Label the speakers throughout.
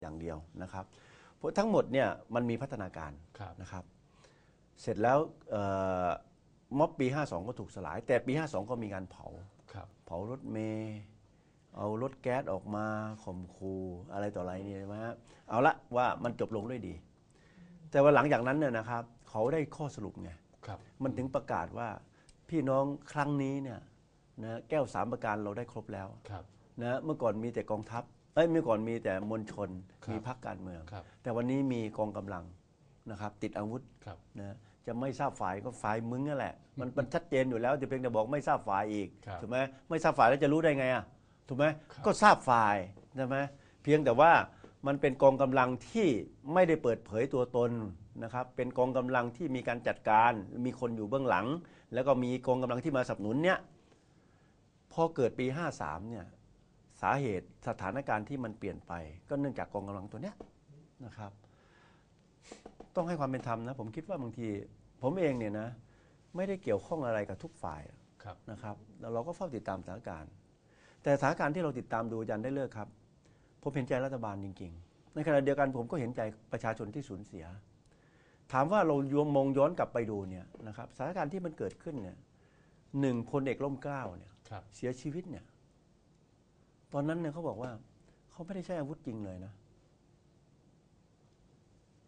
Speaker 1: อย่างเดียวนะครับ เพราะทั้งหมดเนี่ยมันมีพัฒนาการ
Speaker 2: ครับ
Speaker 1: นะครับ เสร็จแล้วเอ่อม็อบปี 52 ก็ถูกสลาย แต่ปี 52 ก็มีการเผา
Speaker 2: ครับ
Speaker 1: เผารถเมย์เอารถแก๊สออกมาข่มคูอะไรต่ออะไรเนี่ยใช่ไหมฮะเอาละว่ามันจบลงด้วยดี แต่ว่าหลังจากนั้นเนี่ยนะครับ เขาได้ข้อสรุปไง
Speaker 2: ครับ
Speaker 1: มันถึงประกาศว่าพี่น้องครั้งนี้เนี่ยนะแก้วสามประการเราได้ครบแล้ว
Speaker 2: ครับ
Speaker 1: นะเมื่อก่อนมีแต่กองทัพเอ้ยเมื่อก่อนมีแต่มวลชน
Speaker 2: ครับ
Speaker 1: มีพรรคการเมือง
Speaker 2: ครับ
Speaker 1: แต่วันนี้มีกองกำลังนะครับติดอาวุธ
Speaker 2: ครับ
Speaker 1: นะจะไม่ทราบฝ่ายก็ฝ่ายมึงนั่นแหละมันมันชัดเจนอยู่แล้วแต่เพียงแต่บอกไม่ทราบฝ่ายอีก
Speaker 2: ครับ
Speaker 1: ถูกไหมไม่ทราบฝ่ายแล้วจะรู้ได้ไงอะถูกไหม
Speaker 2: ครับ
Speaker 1: ก็ทราบฝ่ายใช่ไหมเพียงแต่ว่ามันเป็นกองกำลังที่ไม่ได้เปิดเผยตัวตนนะครับเป็นกองกำลังที่มีการจัดการ มีคนอยู่เบื้องหลัง แล้วก็มีกองกำลังที่มาสนับสนุนเนี่ย พอเกิดปี 53 เนี่ย สาเหตุสถานการณ์ที่มันเปลี่ยนไป ก็เนื่องจากกองกำลังตัวเนี้ยนะครับ ต้องให้ความเป็นธรรมนะ ผมคิดว่าบางที ผมเองเนี่ยนะ ไม่ได้เกี่ยวข้องอะไรกับทุกฝ่าย
Speaker 2: ครับ
Speaker 1: นะครับแล้วเราก็เฝ้าติดตามสถานการณ์ แต่สถานการณ์ที่เราติดตามดูอาจารย์ได้เลิกครับ ผมเห็นใจรัฐบาลจริง ๆ ในขณะเดียวกันผมก็เห็นใจประชาชนที่สูญเสีย ถามว่าเราโยมมองย้อนกลับไปดูเนี่ยนะครับสถานการณ์ที่มันเกิดขึ้นเนี่ยหนึ่งพลเอกล่มเกล้าเนี่ย
Speaker 2: ครับ
Speaker 1: เสียชีวิตเนี่ย ตอนนั้นเนี่ยเขาบอกว่า เขาไม่ได้ใช้อาวุธจริงเลยนะ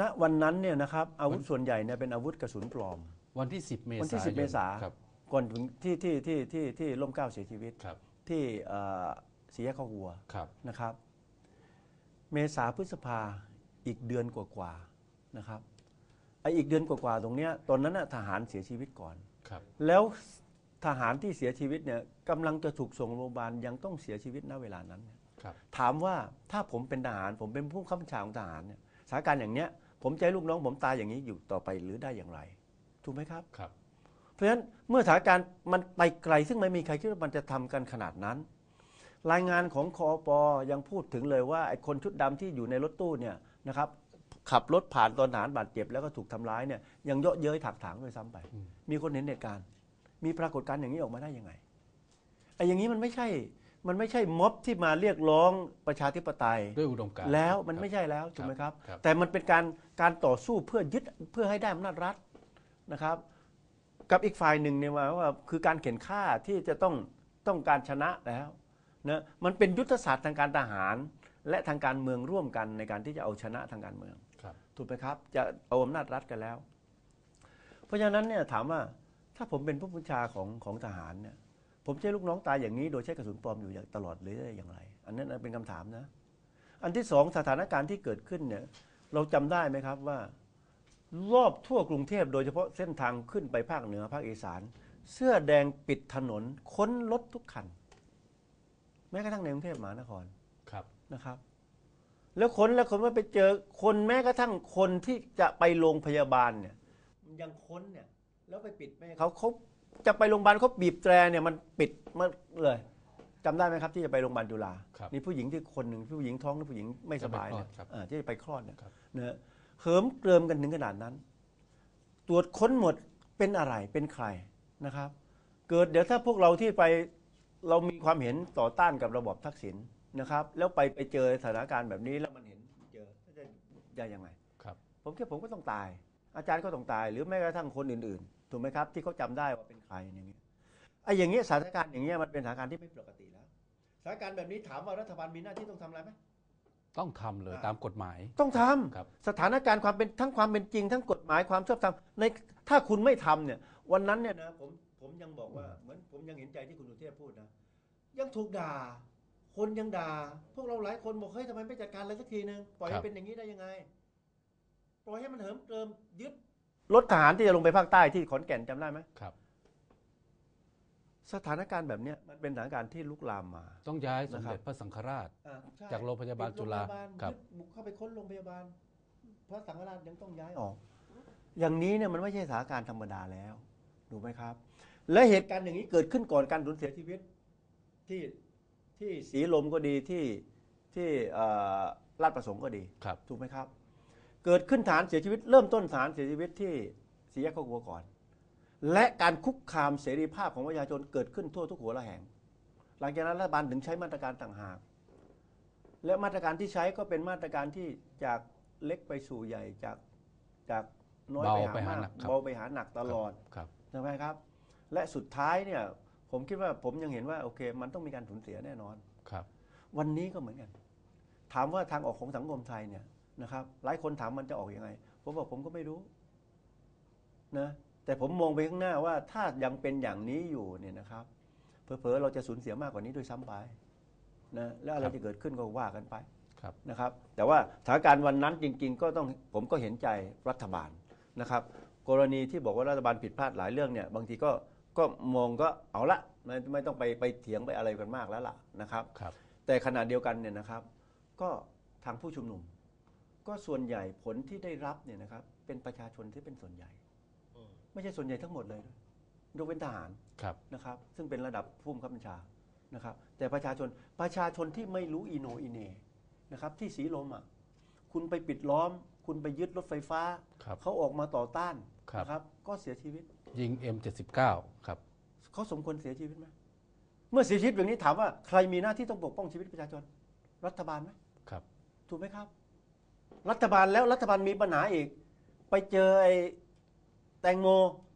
Speaker 1: ณวันนั้นเนี่ยนะครับอาวุธส่วนใหญ่เนี่ยเป็นอาวุธกระสุนปลอม
Speaker 2: วันที่ 10 เมษายน
Speaker 1: วันที่ 10 เมษา
Speaker 2: ครับ
Speaker 1: ก่อนถึงที่ที่ที่ที่ที่ล่มเกล้าเสียชีวิต
Speaker 2: ครับ
Speaker 1: ที่เอ่อสี่แยกข้อกวัว
Speaker 2: ครับ
Speaker 1: นะครับ เมษาพฤษภาอีกเดือนกว่าๆนะครับไออีกเดือนกว่าๆตรงเนี้ยตอนนั้นน่ะทหารเสียชีวิตก่อน
Speaker 2: ครับ
Speaker 1: แล้ว ทหารที่เสียชีวิตเนี่ยกำลังจะถูกส่งโรงพยาบาลยังต้องเสียชีวิตณเวลานั้นเนี่ย
Speaker 2: ครับ
Speaker 1: ถามว่าถ้าผมเป็นทหาร ผมเป็นผู้ข้าบัญชาของทหารเนี่ยสถานการณ์อย่างเนี้ย ผมจะให้ลูกน้องผมตายอย่างนี้อยู่ต่อไปหรือได้อย่างไร ถูกไหมครับ
Speaker 2: ครับ
Speaker 1: เพราะฉะนั้นเมื่อสถานการณ์มันไปไกล ซึ่งไม่มีใครคิดว่ามันจะทำกันขนาดนั้น รายงานของคอปยังพูดถึงเลยว่าไอ้คนชุดดำที่อยู่ในรถตู้เนี่ยนะครับขับรถผ่านตอนทหารบาดเจ็บแล้วก็ถูกทำร้ายเนี่ยยังเยาะเย้ยถักถางด้วยซ้ำไป
Speaker 2: อืม
Speaker 1: มีคนเห็นเหตุการณ์ มีปรากฏการณ์อย่างนี้ออกมาได้ยังไงไอ้อย่างนี้มันไม่ใช่ มันไม่ใช่ม็อบที่มาเรียกร้องประชาธิปไตย
Speaker 2: ด้วยอุดมการณ์
Speaker 1: แล้วมัน
Speaker 2: ครับ
Speaker 1: ไม่ใช่แล้วถูกไหมครับ
Speaker 2: ครับ
Speaker 1: แต่มันเป็นการการต่อสู้เพื่อยึดเพื่อให้ได้อำนาจรัฐนะครับ กับอีกฝ่ายหนึ่งเนี่ยว่าว่าคือการเข็นฆ่าที่จะต้องต้องการชนะแล้วนะมันเป็นยุทธศาสตร์ทางการทหาร และทางการเมืองร่วมกันในการที่จะเอาชนะทางการเมือง
Speaker 2: ครับ
Speaker 1: ถูกไหมครับ จะเอาอำนาจรัฐกันแล้ว เพราะฉะนั้นเนี่ยถามว่า ถ้าผมเป็นผู้บัญชาของของทหารเนี่ยผมจะใช้ลูกน้องตายอย่างนี้ โดยใช้กระสุนปลอมอยู่อย่างตลอดหรือได้อย่างไร อันนั้นเป็นคำถามนะ อันที่สองสถานการณ์ที่เกิดขึ้นเนี่ยเราจำได้ไหมครับว่ารอบทั่วกรุงเทพโดยเฉพาะเส้นทางขึ้นไปภาคเหนือภาคอีสาน เสื้อแดงปิดถนนค้นรถทุกคัน แม้กระทั่งในกรุงเทพมหานคร
Speaker 2: ครับ
Speaker 1: นะครับ แล้วคนแล้วคนว่าไปเจอคนแม้กระทั่งคนที่จะไปโรงพยาบาลเนี่ยยังค้นเนี่ย แล้วไปปิดไม่ให้เขาเขาจะไปโรงพยาบาลเขาบีบแตรเนี่ยมันปิดมาเลยจำได้ไหมครับที่จะไปโรงพยาบาลจุฬา
Speaker 2: ครับ
Speaker 1: นี่ผู้หญิงที่คนหนึ่งผู้หญิงท้องหรือผู้หญิงไม่สบายเนี่ย
Speaker 2: จะไปคลอดครับ
Speaker 1: อ่าที่จะไปคลอดเนี่ย
Speaker 2: ครับ
Speaker 1: นะฮะเหิมเกริมกันถึงขนาดนั้น ตรวจค้นหมดเป็นอะไรเป็นใครนะครับ เกิดเดี๋ยวถ้าพวกเราที่ไปเรามีความเห็นต่อต้านกับระบอบทักษิณนะครับ แล้วไปไปเจอสถานการณ์แบบนี้แล้วมันเห็นเจอจะจะยังไง
Speaker 2: ครับ
Speaker 1: ผมคิดผมก็ต้องตาย อาจารย์ก็ต้องตาย หรือแม้กระทั่งคนอื่นๆถูกไหมครับ ที่เขาจำได้ว่าเป็นใครอย่างเงี้ยไอ้อย่างเงี้ยสถานการณ์อย่างเงี้ยมันเป็นสถานการณ์ที่ไม่ปกติแล้วสถานการณ์แบบนี้ถามว่ารัฐบาลมีหน้าที่ต้องทำอะไรไหม
Speaker 2: ต้องทำเลย
Speaker 1: อ่า
Speaker 2: ตามกฎหมาย
Speaker 1: ต้องทำ
Speaker 2: ครับ
Speaker 1: สถานการณ์ความเป็นทั้งความเป็นจริง ทั้งกฎหมายความชอบธรรมในถ้าคุณไม่ทำเนี่ย วันนั้นเนี่ยนะผมผมยังบอกว่าเหมือนผมยังเห็นใจที่คุณสุเทพพูดนะยังถูกด่า คนยังด่า พวกเราหลายคนบอกเฮ้ยทำไมไม่จัดการอะไรสักทีนึงปล่อย
Speaker 2: ครั
Speaker 1: ให้
Speaker 2: บ
Speaker 1: เป็นอย่างนี้ได้ยังไง ปล่อยให้มันเหิมเกริมยึดรถทหารที่จะลงไปภาคใต้ที่ขอนแก่นจำได้ไหม
Speaker 2: ครับ
Speaker 1: สถานการณ์แบบเนี้ยมันเป็นสถานการณ์ที่ลุกลามมา
Speaker 2: ต้องย้ายสม
Speaker 1: นะครับ
Speaker 2: เด็จพระสังฆราช
Speaker 1: อ่ใช่
Speaker 2: จากโรงพยาบาลจุฬา
Speaker 1: โงพยบล
Speaker 2: ครับ
Speaker 1: ยึดบุกเข้าไปค้นโรงพยาบาลพระสังฆราชยังต้องย้ายออก อย่างนี้เนี่ยมันไม่ใช่สถานการณ์ธรรมดาแล้วถูกไหมครับ และเหตุการณ์อย่างนี้เกิดขึ้นก่อนการสูญเสียชีวิตที่ที่สีลมก็ดีที่ที่เอ่อลาดประสงค์ก็ดี
Speaker 2: ครับ
Speaker 1: ถูกไหมครับ เกิดขึ้นฐานเสียชีวิต เริ่มต้นฐานเสียชีวิตที่สี่แยกข้อกวัวก่อน และการคุกคามเสรีภาพของประชาชนเกิดขึ้นทั่วทุกหัวละแห่ง หลังจากนั้นรัฐบาลถึงใช้มาตรการต่างหาก และมาตรการที่ใช้ก็เป็นมาตรการที่จากเล็กไปสู่ใหญ่จากจากน้อย
Speaker 2: เบา
Speaker 1: ไป
Speaker 2: ไป
Speaker 1: หา
Speaker 2: หามา
Speaker 1: ก
Speaker 2: หนักครับ
Speaker 1: เบาไปหาหนักตลอด
Speaker 2: ครับ
Speaker 1: ใช่ไหมครับ และสุดท้ายเนี่ยผมคิดว่าผมยังเห็นว่าโอเค มันต้องมีการสูญเสียแน่นอน
Speaker 2: ครับ
Speaker 1: วันนี้ก็เหมือนกัน ถามว่าทางออกของสังคมไทยเนี่ย นะครับ หลายคนถามมันจะออกอยังไง ผมบอกผมก็ไม่รู้นะแต่ผมมองไปข้างหน้าว่าถ้ายังเป็นอย่างนี้อยู่เนี่ยนะครับเผลอๆเราจะสูญเสียมากกว่านี้ด้วยซ้ำไปนะแล้วอะไร
Speaker 2: ครับ
Speaker 1: จะเกิดขึ้นก็ว่ากันไป
Speaker 2: ครับ
Speaker 1: นะครับ แต่ว่าสถานการณ์วันนั้นจริง ๆ ก็ต้องผมก็เห็นใจรัฐบาลนะครับ กรณีที่บอกว่ารัฐบาลผิดพลาดหลายเรื่องเนี่ยบางทีก็ก็มองก็เอาละไม่ไม่ต้องไปไปเถียงไปอะไรกันมากแล้วล่ะนะครับ
Speaker 2: ครับ
Speaker 1: แต่ขณะเดียวกันเนี่ยนะครับ ก็ทางผู้ชุมนุม ก็ส่วนใหญ่ผลที่ได้รับเนี่ยนะครับเป็นประชาชนที่เป็นส่วนใหญ่
Speaker 3: อืม
Speaker 1: ไม่ใช่ส่วนใหญ่ทั้งหมดเลยนะยกเว้นทหาร
Speaker 2: ครับ
Speaker 1: นะครับ ซึ่งเป็นระดับผู้บังคับบัญชานะครับ แต่ประชาชนประชาชนที่ไม่รู้อีโหนอีเหนนะครับ ที่สีลมอะคุณไปปิดล้อม คุณไปยึดรถไฟฟ้า
Speaker 2: ครับ
Speaker 1: เขาออกมาต่อต้าน
Speaker 2: ครับ
Speaker 1: นะครับ ก็เสียชีวิต
Speaker 2: ยิง M79 ครับ
Speaker 1: เขาสมควรเสียชีวิตไหมเมื่อเสียชีวิตอย่างนี้ถามว่าใครมีหน้าที่ต้องปกป้องชีวิตประชาชน รัฐบาลไหม
Speaker 2: ครับ
Speaker 1: ถูกไหมครับ รัฐบาลแล้วรัฐบาลมีปัญหาอีก ไปเจอไอ้แตงโม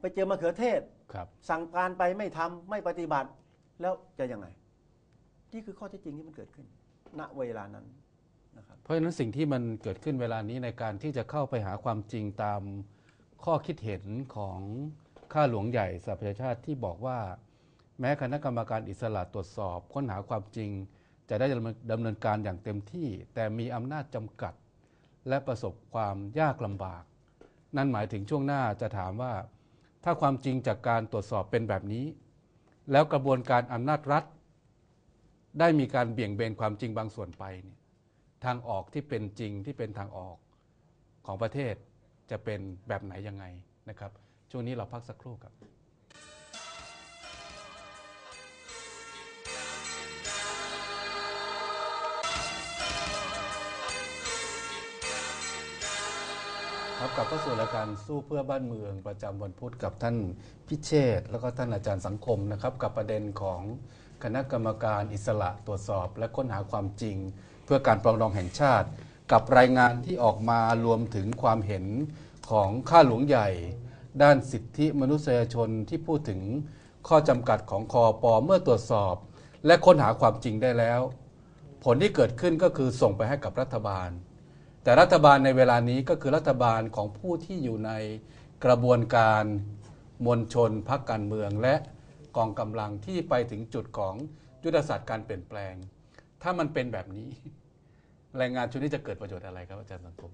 Speaker 1: ไปเจอมะเขือเทศ
Speaker 2: ครับ
Speaker 1: สั่งการไปไม่ทำไม่ปฏิบัติแล้วจะยังไง นี่คือข้อเท็จจริงที่มันเกิดขึ้น ณเวลานั้นนะครับ
Speaker 2: เพราะฉะนั้นสิ่งที่มันเกิดขึ้นเวลานี้ในการที่จะเข้าไปหาความจริงตามข้อคิดเห็นของข้าหลวงใหญ่สหประชาชาติที่บอกว่า แม้คณะกรรมการอิสระตรวจสอบ ค้นหาความจริง จะได้ดำเนินดำเนินการอย่างเต็มที่ แต่มีอำนาจจำกัด และประสบความยากลำบาก นั่นหมายถึงช่วงหน้าจะถามว่า ถ้าความจริงจากการตรวจสอบเป็นแบบนี้ แล้วกระบวนการอำนาจรัฐ ได้มีการเบี่ยงเบนความจริงบางส่วนไปเนี่ยทางออกที่เป็นจริงที่เป็นทางออกของประเทศจะเป็นแบบไหนยังไงนะครับ ช่วงนี้เราพักสักครู่ครับ ครับกลับเข้าสู่รายการสู้เพื่อบ้านเมืองประจำวันพุธกับท่านพิเชษแล้วก็ท่านอาจารย์สังคมนะครับ กับประเด็นของคณะกรรมการอิสระตรวจสอบ และค้นหาความจริง เพื่อการปรองดองแห่งชาติ กับรายงานที่ออกมารวมถึงความเห็นของข้าหลวงใหญ่ ด้านสิทธิมนุษยชนที่พูดถึงข้อจำกัดของคอปอเมื่อตรวจสอบ และค้นหาความจริงได้แล้ว ผลที่เกิดขึ้นก็คือส่งไปให้กับรัฐบาล แต่รัฐบาลในเวลานี้ก็คือรัฐบาลของผู้ที่อยู่ในกระบวนการมวลชนพักการเมือง และกองกำลังที่ไปถึงจุดของยุทธศาสตร์การเปลี่ยนแปลง ถ้ามันเป็นแบบนี้ แรงงานชุดนี้จะเกิดประโยชน์อะไรครับอาจารย์สังคม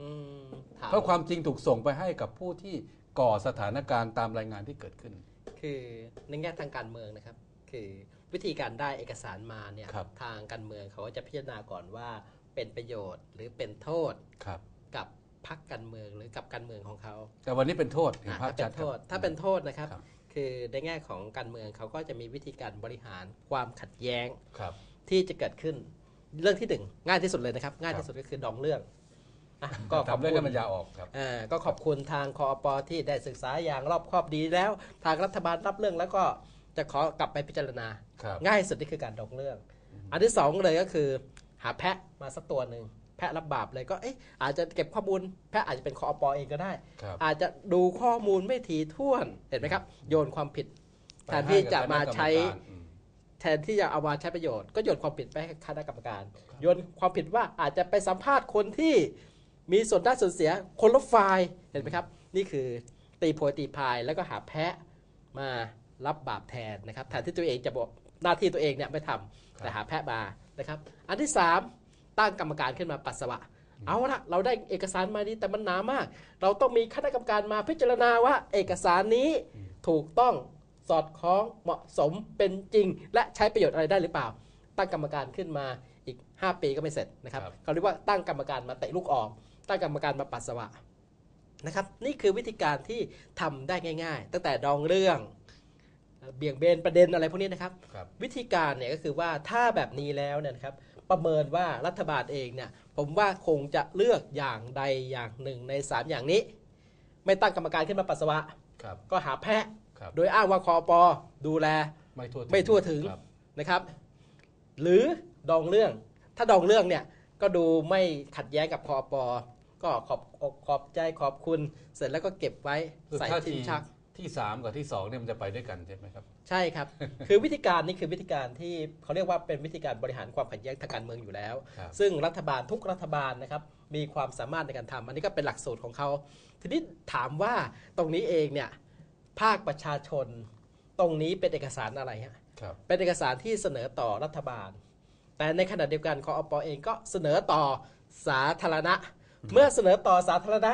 Speaker 3: อืมถาม
Speaker 2: เพราะความจริงถูกส่งไปให้กับผู้ที่ก่อสถานการณ์ตามรายงานที่เกิดขึ้น
Speaker 3: คือในแง่ทางการเมืองนะครับ คือวิธีการได้เอกสารมาเนี่ย
Speaker 2: ครับ
Speaker 3: ทางการเมืองเขาก็จะพิจารณาก่อนว่า เป็นประโยชน์ หรือเป็นโทษ
Speaker 2: ครับ
Speaker 3: กับพรรคการเมืองหรือกับการเมืองของเขา
Speaker 2: แต่วันนี้เป็นโทษเห็น
Speaker 3: อะ
Speaker 2: ภาพ
Speaker 3: ถ้าเป็
Speaker 2: ชัด
Speaker 3: น
Speaker 2: ค
Speaker 3: โท
Speaker 2: รับ
Speaker 3: ษถ้าเป็นโทษนะครับ
Speaker 2: ครับ
Speaker 3: คือในแง่ของการเมืองเขาก็จะมีวิธีการบริหารความขัดแย้ง
Speaker 2: ครับ
Speaker 3: ที่จะเกิดขึ้นเรื่องที่หนึ่งง่ายที่สุดเลยนะครับ ง่าย
Speaker 2: ครับ
Speaker 3: ที่สุดก็คือดองเรื่องอะก็ขอบ
Speaker 2: ทำเรื่อง
Speaker 3: คุ
Speaker 2: ให้
Speaker 3: ณ
Speaker 2: มันยาวออกครับ
Speaker 3: อ่าก็ขอบคุณทางคอปที่ได้ศึกษาอย่างรอบคอบดีแล้ว ทางรัฐบาลรับเรื่องแล้วก็จะขอกลับไปพิจารณา
Speaker 2: ครับ
Speaker 3: ง่ายสุดนี่คือการดองเรื่อง อันที่สองเลยก็คือ หาแพะมาสักตัวหนึ่งแพะรับบาปเลยก็เอ๊ะอาจจะเก็บข้อมูลแพะอาจจะเป็นคอปเองก็ได้
Speaker 2: ครับ
Speaker 3: อาจจะดูข้อมูลไม่ถี่ถ้วนเห็นไหมครับ โยนความผิดแทนที่จะมาใช้
Speaker 2: ไปห้กับคณะกรรมการอืม
Speaker 3: แทนที่จะเอามาใช้ประโยชน์ก็โยนความผิดไปให้คณะกรรมการ โยนความผิดว่าอาจจะไปสัมภาษณ์คนที่มีส่วนได้ส่วนเสียคนละฝ่ายเห็นไหมครับ นี่คือตีโพยตีพายแล้วก็หาแพะมารับบาปแทนนะครับแทนที่ตัวเองจะบอกหน้าที่ตัวเองเนี่ยไม่ทำแต่หาแพะมา นะครับ อันที่สามตั้งกรรมการขึ้นมาปัสสาวะ เอาละเราได้เอกสารมานี้แต่มันหนามาก เราต้องมีคณะกรรมการมาพิจารณาว่าเอกสารนี้ถูกต้องสอดคล้องเหมาะสมเป็นจริง และใช้ประโยชน์อะไรได้หรือเปล่า ตั้งกรรมการขึ้นมาอีก 5 ปีก็ไม่เสร็จนะครับ
Speaker 2: ครับ
Speaker 3: เขาเรียกว่าตั้งกรรมการมาเตะลูกออก ตั้งกรรมการมาปัสสาวะนะครับ นี่คือวิธีการที่ทำได้ง่าย ๆ ตั้งแต่ดองเรื่อง เบี่ยงเบนประเด็นอะไรพวกนี้นะครับ
Speaker 2: ครับ
Speaker 3: วิธีการเนี่ยก็คือว่าถ้าแบบนี้แล้วเนี่ยนะครับ ประเมินว่ารัฐบาลเองเนี่ยผมว่าคงจะเลือกอย่างใดอย่างหนึ่งในสามอย่างนี้ ไม่ตั้งกรรมการขึ้นมาปัสสาวะ
Speaker 2: ครับ
Speaker 3: ก็หาแพะ
Speaker 2: ครับ
Speaker 3: โดยอ้างว่าคอปอดูแล
Speaker 2: ไม่ทั่วถึง
Speaker 3: ไม่ทั่วถึง
Speaker 2: ครับ
Speaker 3: นะครับ หรือดองเรื่อง ถ้าดองเรื่องเนี่ยก็ดูไม่ขัดแย้งกับคอปก็ขอบอกขอบใจขอบคุณ เสร็จแล้วก็เก็บไว้
Speaker 2: คือ
Speaker 3: ใส่
Speaker 2: ท่า
Speaker 3: ทิ้
Speaker 2: ที
Speaker 3: งชัก
Speaker 2: ที่สามกับที่สองเนี่ยมันจะไปด้วยกันใช่ไหมครับ
Speaker 3: ใช่ครับ คือวิธีการนี้คือวิธีการที่เขาเรียกว่าเป็นวิธีการบริหารความขัดแย้งทางการเมืองอยู่แล้ว
Speaker 2: ครับ
Speaker 3: ซึ่งรัฐบาลทุกรัฐบาลนะครับมีความสามารถในการทำอันนี้ก็เป็นหลักสูตรของเขา ทีนี้ถามว่าตรงนี้เองเนี่ยภาคประชาชน ตรงนี้เป็นเอกสารอะไรฮะ
Speaker 2: ครับ
Speaker 3: เป็นเอกสารที่เสนอต่อรัฐบาล แต่ในขณะเดียวกันคอปเองก็เสนอต่อสาธารณะ เมื่อเสนอต่อสาธารณะ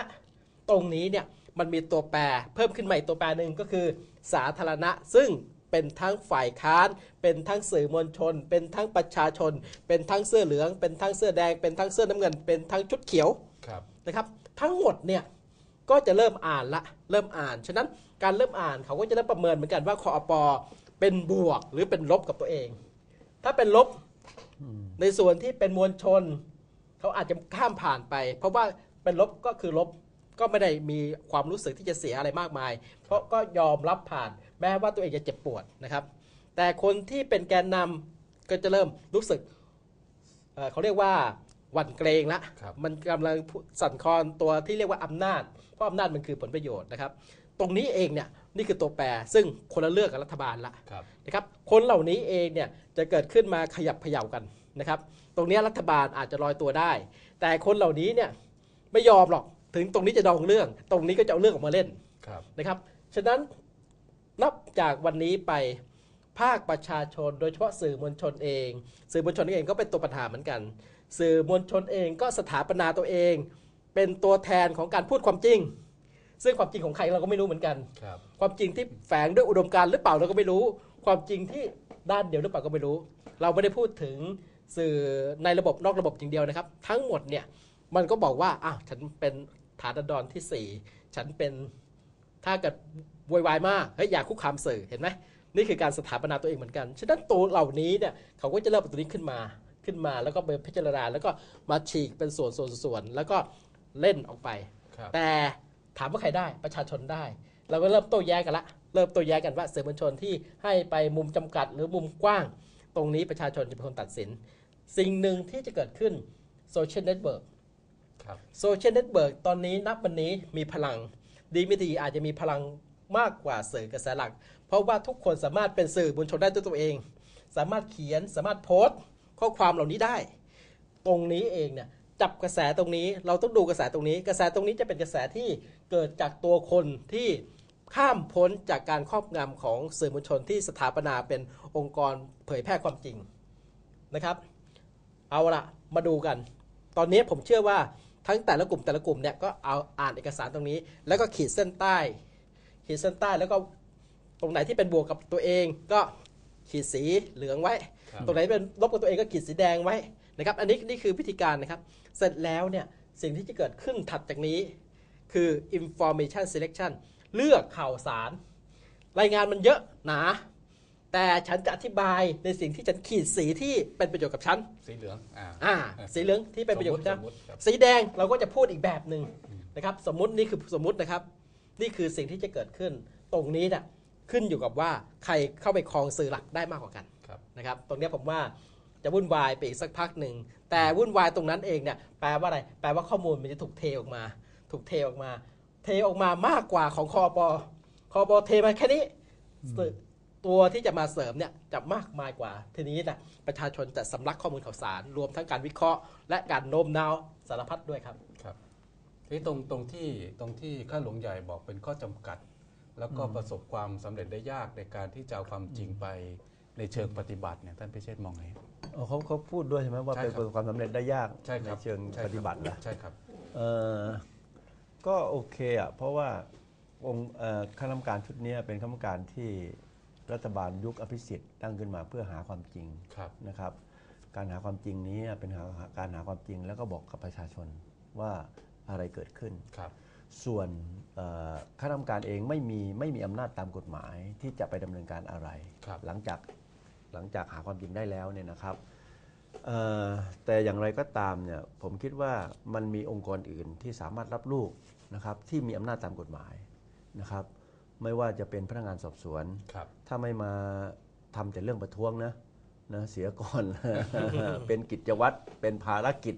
Speaker 3: ตรงนี้เนี่ย มันมีตัวแปร เพิ่มขึ้นมาอีกตัวแปรหนึ่งก็คือ สาธารณะ ซึ่งเป็นทั้งฝ่ายค้าน เป็นทั้งสื่อมวลชน เป็นทั้งประชาชน เป็นทั้งเสื้อเหลือง เป็นทั้งเสื้อแดง เป็นทั้งเสื้อน้ำเงิน เป็นทั้งชุดเขียว
Speaker 2: ครับ
Speaker 3: นะครับ ทั้งหมดเนี่ยก็จะเริ่มอ่านละเริ่มอ่าน ฉะนั้นการเริ่มอ่านเขาก็จะได้ประเมินเหมือนกันว่าคอปเป็นบวกหรือเป็นลบกับตัวเอง ถ้าเป็นลบในส่วนที่เป็นมวลชน เขาอาจจะข้ามผ่านไป เพราะว่าเป็นลบก็คือลบ ก็ไม่ได้มีความรู้สึกที่จะเสียอะไรมากมาย เพราะก็ยอมรับผ่านแม้ว่าตัวเองจะเจ็บปวดนะครับ แต่คนที่เป็นแกนนำก็จะเริ่มรู้สึกเอ่อเขาเรียกว่าหวั่นเกรงละ
Speaker 2: ครับ
Speaker 3: มันกำลังสั่นคลอนตัวที่เรียกว่าอำนาจ เพราะอำนาจมันคือผลประโยชน์นะครับ ตรงนี้เองเนี่ยนี่คือตัวแปรซึ่งคนละเลือกกับรัฐบาลละ
Speaker 2: ครับ
Speaker 3: นะครับ คนเหล่านี้เองเนี่ยจะเกิดขึ้นมาขยับเขย่ากันนะครับ ตรงเนี้ยรัฐบาลอาจจะลอยตัวได้ แต่คนเหล่านี้เนี่ยไม่ยอมหรอก ถึงตรงนี้จะดองเรื่อง ตรงนี้ก็จะเอาเรื่องออกมาเล่น
Speaker 2: ครับ
Speaker 3: นะครับ ฉะนั้นนับจากวันนี้ไปภาคประชาชน โดยเฉพาะสื่อมวลชนเอง สื่อมวลชนเองก็เป็นตัวปัญหาเหมือนกัน สื่อมวลชนเองก็สถาปนาตัวเอง เป็นตัวแทนของการพูดความจริง ซึ่งความจริงของใครเราก็ไม่รู้เหมือนกัน
Speaker 2: ครับ
Speaker 3: ความจริงที่แฝงด้วยอุดมการณ์หรือเปล่าเราก็ไม่รู้ ความจริงที่ด้านเดียวหรือเปล่าก็ไม่รู้ เราไม่ได้พูดถึงสื่อในระบบนอกระบบอย่างเดียวนะครับ ทั้งหมดเนี่ยมันก็บอกว่าอ้าวฉันเป็น ฐานดรที่ 4 ฉันเป็นถ้าเกิดโวยวายมากเฮ้ยอยากคุกคามสื่อเห็นไหมนี่คือการสถาปนาตัวเองเหมือนกัน ฉะนั้นตัวเหล่านี้เนี่ยเขาก็จะเริ่มเอาตัวนี้ขึ้นมาขึ้นมาแล้วก็ไปพิจารณาแล้วก็มาฉีกเป็นส่วนส่วนส่วนแล้วก็เล่นออกไป
Speaker 2: ครับ
Speaker 3: แต่ถามว่าใครได้ประชาชนได้ เราก็เริ่มโต้แย้งกันละเริ่มโต้แย้งกันว่าสื่อมวลชนที่ให้ไปมุมจำกัดหรือมุมกว้าง ตรงนี้ประชาชนจะเป็นคนตัดสิน สิ่งหนึ่งที่จะเกิดขึ้นโซเชียลเน็ตเวิร์ก
Speaker 2: ครับ
Speaker 3: โซเชียลเน็ตเวิร์กตอนนี้นับวันนี้มีพลัง ดีไม่ดีอาจจะมีพลังมากกว่าสื่อกระแสหลัก เพราะว่าทุกคนสามารถเป็นสื่อมวลชนได้ด้วยตัวเอง สามารถเขียนสามารถโพสต์ ข้อความเหล่านี้ได้ ตรงนี้เองเนี่ยจับกระแสตรงนี้เราต้องดูกระแสตรงนี้ กระแสตรงนี้จะเป็นกระแสที่เกิดจากตัวคนที่ข้ามพ้นจากการครอบงำของสื่อมวลชนที่สถาปนาเป็นองค์กรเผยแพร่ความจริงนะครับ เอาละมาดูกัน ตอนนี้ผมเชื่อว่า ทั้งแต่ละกลุ่มแต่ละกลุ่มเนี่ยก็เอาอ่านเอกสารตรงนี้ แล้วก็ขีดเส้นใต้ ขีดเส้นใต้แล้วก็ตรงไหนที่เป็นบวกกับตัวเองก็ขีดสีเหลืองไว้
Speaker 2: ครับ
Speaker 3: ตรงไหนเป็นลบกับตัวเองก็ขีดสีแดงไว้นะครับ อันนี้นี่คือวิธีการนะครับ เสร็จแล้วเนี่ยสิ่งที่จะเกิดขึ้นถัดจากนี้ คือ information selection เลือกข่าวสาร รายงานมันเยอะหนา แต่ฉันจะอธิบายในสิ่งที่ฉันขีดสีที่เป็นประโยชน์กับฉัน
Speaker 2: สีเหลือง อ่า
Speaker 3: อ่า สีเหลืองที่เป็นประโยชน์กับฉัน
Speaker 2: สมมุติครับ
Speaker 3: สีแดงเราก็จะพูดอีกแบบหนึ่งนะครับ สมมุตินี่คือสมมุตินะครับ นี่คือสิ่งที่จะเกิดขึ้น ตรงนี้เนี่ยขึ้นอยู่กับว่าใครเข้าไปครองสื่อหลักได้มากกว่ากัน
Speaker 2: ครับ
Speaker 3: นะครับ ตรงเนี้ยผมว่าจะวุ่นวายไปอีกสักพักหนึ่ง แต่วุ่นวายตรงนั้นเองเนี่ยแปลว่าอะไร แปลว่าข้อมูลมันจะถูกเทออกมา ถูกเทออกมา เทออกมามากกว่าของคอปคอปเทมาแค่นี้สื่อ ตัวที่จะมาเสริมเนี่ยจะมากมายกว่า ทีนี้นะประชาชนจะสำลักข้อมูลข่าวสาร รวมทั้งการวิเคราะห์ และการโน้มน้าวสารพัดด้วยครับ
Speaker 2: ครับที่ตรงตรงที่ตรงที่ข้าหลวงใหญ่บอกเป็นข้อจำกัด แล้วก็ประสบความสำเร็จได้ยากในการที่จะเอาความจริงไปในเชิงปฏิบัติเนี่ยท่านพิเชษฐ์มองไง
Speaker 1: เออเขาเขาพูดด้วยใช่ไหมว่า
Speaker 2: ใช่
Speaker 1: เป็น
Speaker 2: ครับ
Speaker 1: ประสบความสำเร็จได้ยาก
Speaker 2: ใช่ครับ
Speaker 1: เชิง
Speaker 2: ใช่ครับ
Speaker 1: ปฏิบัตินะ
Speaker 2: ใช่ครับ
Speaker 1: เออก็โอเคอะเพราะว่าองค์เอ่อคณะกรรมการชุดเนี้ยเป็นคณะกรรมการที่ รัฐบาลยุคอภิสิทธิ์ตั้งขึ้นมาเพื่อหาความจริง
Speaker 2: ครับ
Speaker 1: นะครับ การหาความจริงนี้เป็นหาการหาความจริงแล้วก็บอกกับประชาชนว่าอะไรเกิดขึ้น
Speaker 2: ครับ
Speaker 1: ส่วนเอ่อคณะกรรมการเองไม่มีไม่มีอำนาจตามกฎหมายที่จะไปดำเนินการอะไร
Speaker 2: ครับ
Speaker 1: หลังจากหลังจากหาความจริงได้แล้วเนี่ยนะครับเอ่อแต่อย่างไรก็ตามเนี่ยผมคิดว่ามันมีองค์กรอื่นที่สามารถรับลูกนะครับที่มีอำนาจตามกฎหมายนะครับ ไม่ว่าจะเป็นพนักงานสอบสวน
Speaker 2: ครับ
Speaker 1: ถ้าไม่มาทำแต่เรื่องประท้วงนะนะเสียก่อน เป็นกิจวัตรเป็นภารกิจ